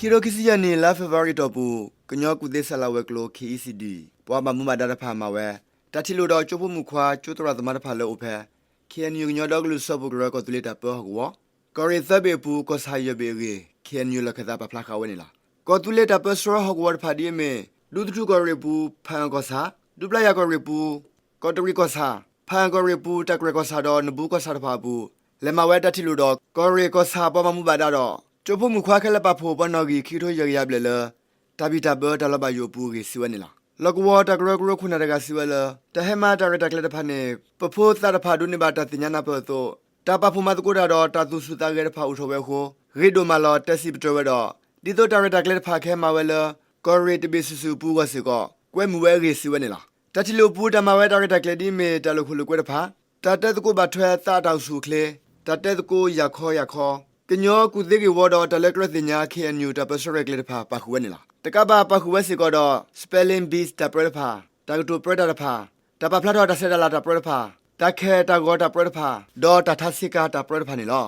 ခီရိုခီစီယနီလာဖေဗရီတော့ပူကညောကူသေးဆလာဝဲကလို KECD ပွားမမှုမဒါတဖာမှာဝဲတတိလိုတော့ကျိုးဖို့မှုခွာကျိုးတော်သမတဖာလို့အဖဲ KNU ညောတော့ကလူဆော့ဘူးကရကိုတူလီတာပေါ်ဟောကော်ရီသဘေပူကိုဆိုင်ရဘေရီ KNU လခတာပဖလာခဝဲနေလားကောတူလီတာပစရဟောဝတ်ဖာဒီမေလူတူကော်ရီပူဖန်ကောစာဒူပလာယာကော်ရီပူကော်တရီကောစာဖန်ကော်ရီပူတက်ရကောစာတော့နဘူးကောစာတဖာဘူးလေမဝဲတတိလိုတော့ကော်ရီကောစာပေါ်မမှုပါတာတော့ ကျိုးဖို့မှုခွာခဲလက်ပဖို့ပနော်ကြီးခီထိုရရရပလေလေတဘီတဘတလဘယိုပူကြီးစီဝဲနေလားလောကဝတာကရကရခုနတကစီဝဲလာတဟမတာရတကလက်တဖာနေပဖို့တာတဖာဒုနေပါတတင်ညာနာပေါ်တော့တပဖုမတကိုတာတော့တသူစုတာကရဖာဥထောပဲခိုရေဒိုမာလောတက်စီပတော်ဝဲတော့ဒီတော့တာရတကလက်ဖာခဲမှာဝဲလာကော်ရီတဘီဆူဆူပူကစီကောကွဲမှုဝဲကြီးစီဝဲနေလားတတိလိုပူတမဝဲတာရတကလက်ဒီမေတလခုလကွဲတဖာတတက်တကိုဘထွဲတာတောက်စုခလေတတက်တကိုရခေါ်ရခေါ် ကညောကုသိကေဝတော်တလက်ကရတင်ညာ KNU တပစရက်လက်ဖာပခုဝဲနေလားတကဘာပခုဝဲစီကောတော့ spelling bees တပရဖာတကတူပရတဖာတပဖလာတော့တဆက်လာတပရဖာတခဲတကောတပရဖာဒေါ်တထစီကာတပရဖာနေလော